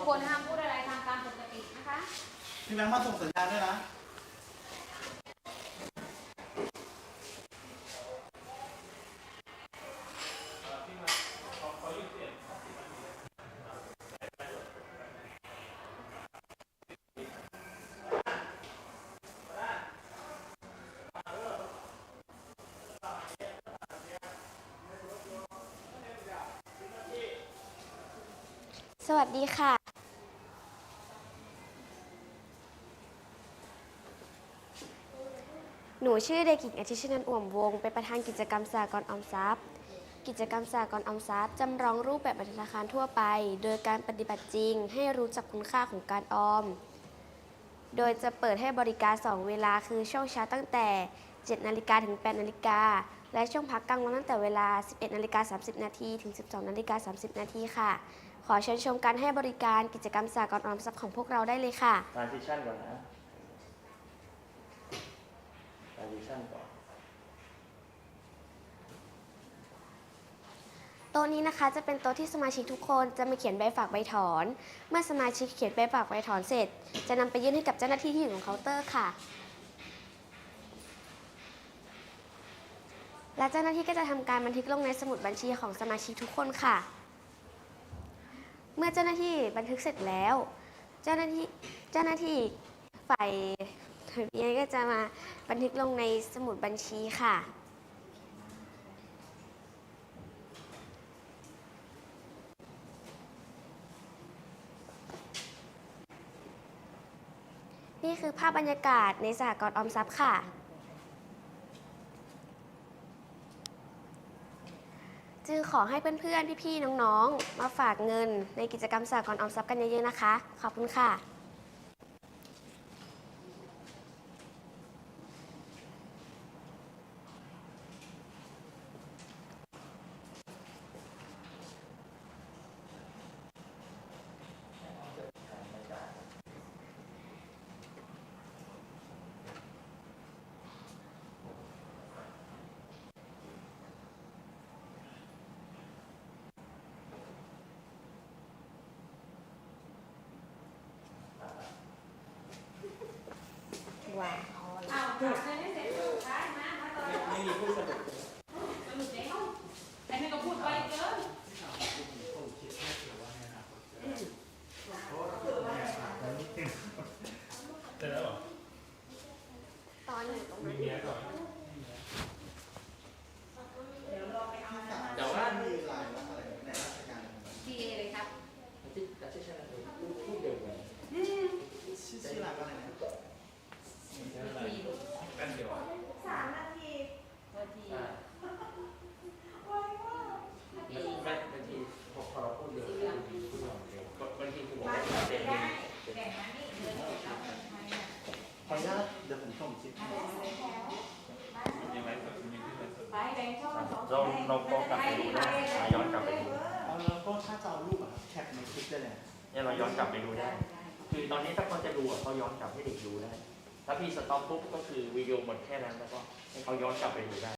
ทุกคนห้ามพูดอะไรทางการปกตินะคะ พี่แบงค์มาส่งสัญญาณด้วยนะ สวัสดีค่ะ หนูชื่อเด็กหญิงอาทิชนันอ่วมวง เป็นประธานกิจกรรมสากลออมทรัพย์ กิจกรรมสากลออมทรัพย์จำลองรูปแบบธนาคารทั่วไป โดยการปฏิบัติจริง ให้รู้จักคุณค่าของการออม โดยจะเปิดให้บริการ 2 เวลาคือช่วงเช้าตั้งแต่ 7 นาฬิกาถึง 8 นาฬิกา และช่วงพักกลางวันตั้งแต่เวลา 11 นาฬิกา 30 นาทีถึง 12 นาฬิกา 30 นาทีค่ะ อเชิญชมการให้บริการกิจกรรมสากลออมทรัพย์ของพวกเราได้เลยค่ะ ทรานซิชันก่อนนะทรานซิชันก่อน โต๊ะนี้นะคะจะเป็นโต๊ะที่สมาชิกทุกคนจะมาเขียนใบฝากใบถอน เมื่อสมาชิกเขียนใบฝากใบถอนเสร็จ จะนำไปยื่นให้กับเจ้าหน้าที่ที่อยู่ตรงเคาน์เตอร์ค่ะ และเจ้าหน้าที่ก็จะทำการบันทึกลงในสมุดบัญชีของสมาชิกทุกคนค่ะ เมื่อเจ้าหน้าที่บันทึกเสร็จแล้ว เจ้าหน้าที่เจ้าหน้าที่ฝ่ายทะเบียนก็จะมาบันทึกลงในสมุดบัญชีค่ะ นี่คือภาพบรรยากาศในสหกรณ์ออมทรัพย์ค่ะ จึงขอให้เพื่อนๆ พี่ๆ น้องๆ มาฝากเงินในกิจกรรมสากลออมทรัพย์กันเยอะๆ นะคะ ขอบคุณค่ะ วาวอ้าวเงินให้เสร็จลูกได้มามาตอสรุปสรุปแล้วไอ้นี่ก็พูดไปเกินตอนอยู่ตรงนั้น แต่ว่า มีลายว่าอะไรในราชการ ดีเลยครับ ที่ทรานซิชันคือพูดพูดเดียวกัน ชื่อชื่อลายว่าอะไรนะ มีลูก กันเดียวอะ พอดี อ่าแล้วบางบางทีพอพอเราพูดเดียวกันพูดอย่างเดียวบางทีคุณบอกว่าเต็มที่เต็มที่ ขออนุญาตเดี๋ยวผมส่งคลิปให้ ไปแบงค์ชอบสอง เราเราก็กลับไปดูได้เราย้อนกลับไปดูเอาแล้วก็ถ้าจะเอารูปอะครับแคปในคลิปได้เลยเนี่ยเราย้อนกลับไปดูได้ คือตอนนี้ถ้าเขาจะดูอะเขาย้อนกลับให้เด็กดูได้ ถ้าพี่สต็อปปุ๊บก็คือวิดีโอหมดแค่นั้นแล้วก็ให้เขาย้อนกลับไปดูได้